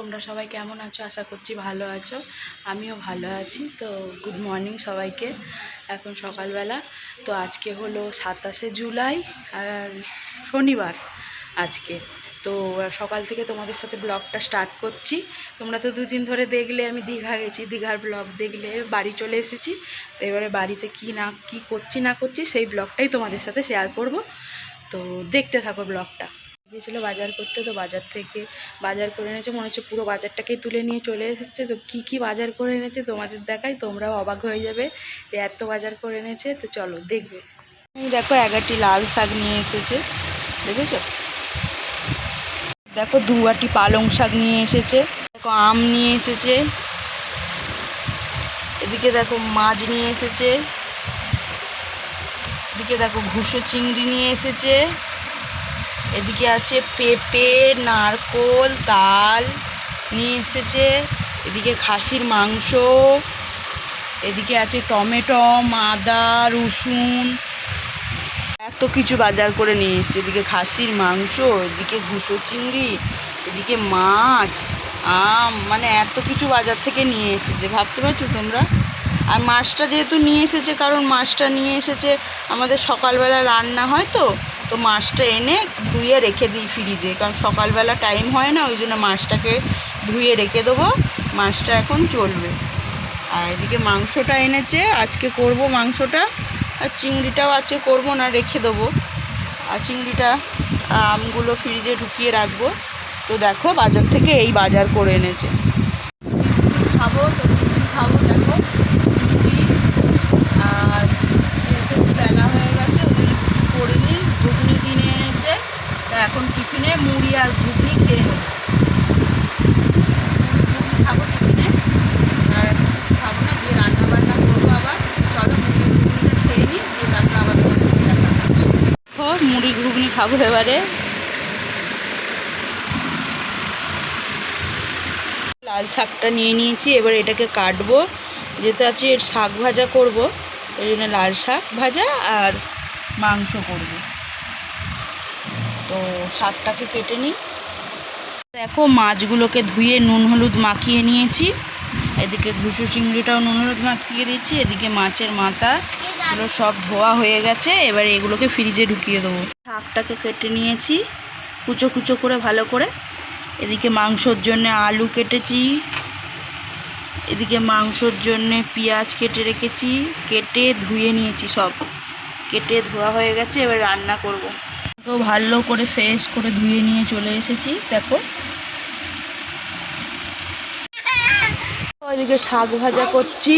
তোমরা সবাই কেমন আছো? আশা করছি ভালো আছো। আমিও ভালো আছি। তো গুড মর্নিং সবাইকে। এখন সকালবেলা। তো আজকে হলো সাতাশে জুলাই আর শনিবার আজকে। তো সকাল থেকে তোমাদের সাথে ব্লগটা স্টার্ট করছি। তোমরা তো দুদিন ধরে দেখলে, আমি দীঘা গেছি, দীঘার ব্লগ দেখলে, বাড়ি চলে এসেছি। তো এবারে বাড়িতে কি না, কি করছি না করছি, সেই ব্লগটাই তোমাদের সাথে শেয়ার করব। তো দেখতে থাকো ব্লগটা। গিয়েছিল বাজার করতে, তো বাজার থেকে বাজার করে এনেছে। মনে হচ্ছে পুরো বাজারটাকেই তুলে নিয়ে চলে এসেছে। তো কি কি বাজার করে এনেছে তোমাদের দেখাই, তোমরাও অবাক হয়ে যাবে যে এত বাজার করে এনেছে। তো চলো, দেখবে। এই দেখো, এগারটি লাল শাক নিয়ে এসেছে। দেখেছ? দেখো দু আটি পালং শাক নিয়ে এসেছে। দেখো, আম নিয়ে এসেছে। এদিকে দেখো, মাছ নিয়ে এসেছে। এদিকে দেখো, ঘুষো চিংড়ি নিয়ে এসেছে। এদিকে আছে পেঁপে, নারকোল, তাল, নিয়ে এসেছে। এদিকে খাসির মাংস, এদিকে আছে টমেটো আদা রসুন। এত কিছু বাজার করে নিয়ে এসেছে। এদিকে খাসির মাংস, এদিকে ঘুষো চিংড়ি, এদিকে মাছ, আম মানে এত কিছু বাজার থেকে নিয়ে এসেছে। ভাবতে পারছ তোমরা? আর মাছটা যেহেতু নিয়ে এসেছে, কারণ মাছটা নিয়ে এসেছে, আমাদের সকালবেলা রান্না হয় তো তো মাছটা এনে ধুয়ে রেখে দিই ফ্রিজে কারণ সকালবেলা টাইম হয় না, ওই জন্য মাছটাকে ধুয়ে রেখে দেবো। মাছটা এখন চলবে। আর এদিকে মাংসটা এনেছে, আজকে করব মাংসটা। আর চিংড়িটাও আজকে করব না, রেখে দেবো। আর চিংড়িটা, আমগুলো ফ্রিজে ঢুকিয়ে রাখব। তো দেখো বাজার থেকে এই বাজার করে এনেছে। খাব তো টিফিন খাব দেখো মুড়ি আর যেহেতু একটু বেলা হয়ে গেছে ওই জন্য কিছু করিনি ঘুগনি কিনে এনেছে তা এখন টিফিনে মুড়ি আর ঘুগনি খেয়ে নেব খাব আর কিছু খাব না দিয়ে রান্না বান্না করব আবার মুড়ি ঘুগনিটা খেয়ে নিই দিয়ে আবার দেখা মুড়ি ঘুগনি খাব এবারে লাল শাকটা নিয়ে নিয়েছি, এবার এটাকে কাটবো। যেতে আছে এর শাক ভাজা করব ওই জন্য লাল শাক ভাজা আর মাংস করব। তো শাকটাকে কেটে নিই। দেখো, মাছগুলোকে ধুয়ে নুন হলুদ মাখিয়ে নিয়েছি। এদিকে ঘুষো চিংড়িটাও নুন হলুদ মাখিয়ে দিচ্ছি এদিকে মাছের মাথা এগুলো সব ধোয়া হয়ে গেছে, এবার এগুলোকে ফ্রিজে ঢুকিয়ে দেবো। শাকটাকে কেটে নিয়েছি, কুচো কুচো করে ভালো করে। এদিকে মাংসর জন্য আলু কেটেছি, এদিকে মাংসর জন্য পেঁয়াজ কেটে রেখেছি, কেটে ধুয়ে নিয়েছি সব। কেটে ধোয়া হয়ে গেছে, এবার রান্না করব। তো ভালো করে ফ্রেশ করে ধুয়ে নিয়ে চলে এসেছি, দেখো। ওইদিকে শাক ভাজা করছি।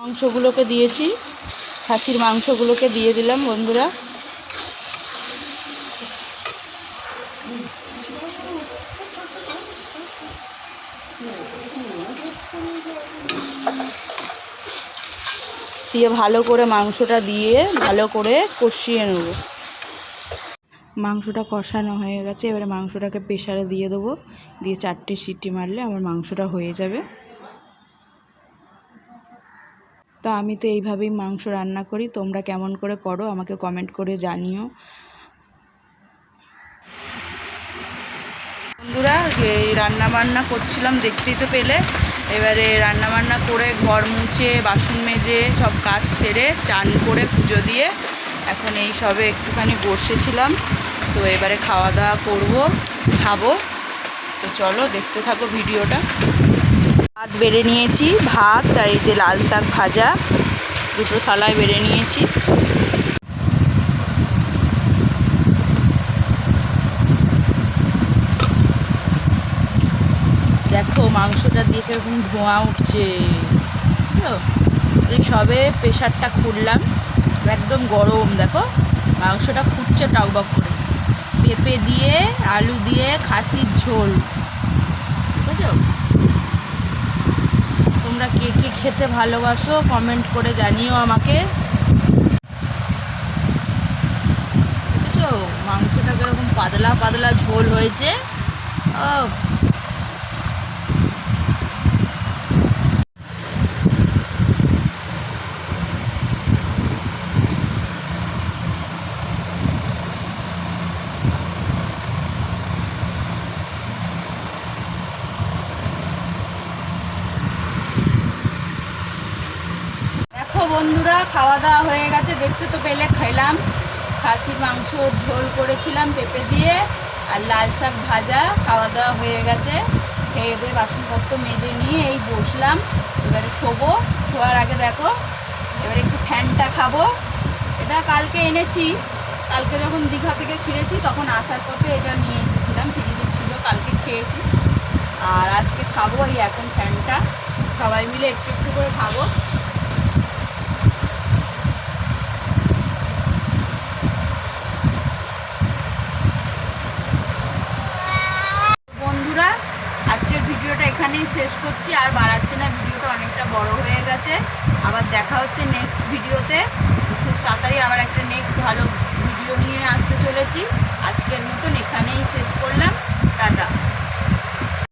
মাংসগুলোকে দিয়েছি। খাসির মাংসগুলোকে দিয়ে দিলাম বন্ধুরা। দিয়ে ভালো করে মাংসটা দিয়ে ভালো করে কষিয়ে নেব। মাংসটা কষানো হয়ে গেছে, এবারে মাংসটাকে প্রেশারে দিয়ে দেবো। দিয়ে চারটে সিটি মারলে আমার মাংসটা হয়ে যাবে। তো আমি তো এইভাবেই মাংস রান্না করি, তোমরা কেমন করে করো আমাকে কমেন্ট করে জানিও। বন্ধুরা, এই রান্না বান্না করছিলাম, দেখতেই তো পেলে। এবারে রান্না বান্না করে ঘর মুছে, বাসন মেজে, সব কাজ সেরে চান করে পুজো দিয়ে এখন এই সবে একটুখানি বসেছিলাম। তো এবারে খাওয়া দাওয়া করব, খাব। তো চলো দেখতে থাকো ভিডিওটা। ভাত বেড়ে নিয়েছি, ভাত, আর এই যে লাল শাক ভাজা, দুটো থালায় বেড়ে নিয়েছি দেখো মাংসটা দিয়ে কীরকম ধোঁয়া উঠছে। বুঝলো এই সবে প্রেশারটা খুললাম, একদম গরম, দেখো। মাংসটা ফুটছে টকবক করে। পেঁপে দিয়ে, আলু দিয়ে, খাসির ঝোল। বুঝছ তোমরা কে কে খেতে ভালোবাসো কমেন্ট করে জানিও আমাকে। বুঝেছ মাংসটা কীরকম পাতলা পাতলা ঝোল হয়েছে। ও বন্ধুরা খাওয়া দাওয়া হয়ে গেছে। দেখতে তো পেলে খেলাম। খাসির মাংস ঝোল করেছিলাম পেঁপে দিয়ে আর লাল শাক ভাজা। খাওয়া দাওয়া হয়ে গেছে। খেয়ে দিয়ে বাসনপত্র মেজে নিয়ে এই বসলাম। এবারে শোবো। শোয়ার আগে দেখো, এবারে একটু ফ্যানটা খাব। এটা কালকে এনেছি। কালকে যখন দীঘা থেকে ফিরেছি, তখন আসার পথে এটা নিয়ে এসেছিলাম। ফ্রিজে ছিল, কালকে খেয়েছি। আর আজকে খাব এই এখন ফ্যানটা। সবাই মিলে একটু একটু করে খাব বন্ধুরা আজকের ভিডিওটা এখানেই শেষ করছি, আর বাড়াচ্ছি না, ভিডিওটা অনেকটা বড় হয়ে গেছে। আবার দেখা হচ্ছে নেক্সট ভিডিওতে। খুব তাড়াতাড়ি আবার একটা নেক্সট ভালো ভিডিও নিয়ে আসতে চলেছি। আজকের মতন এখানেই শেষ করলাম।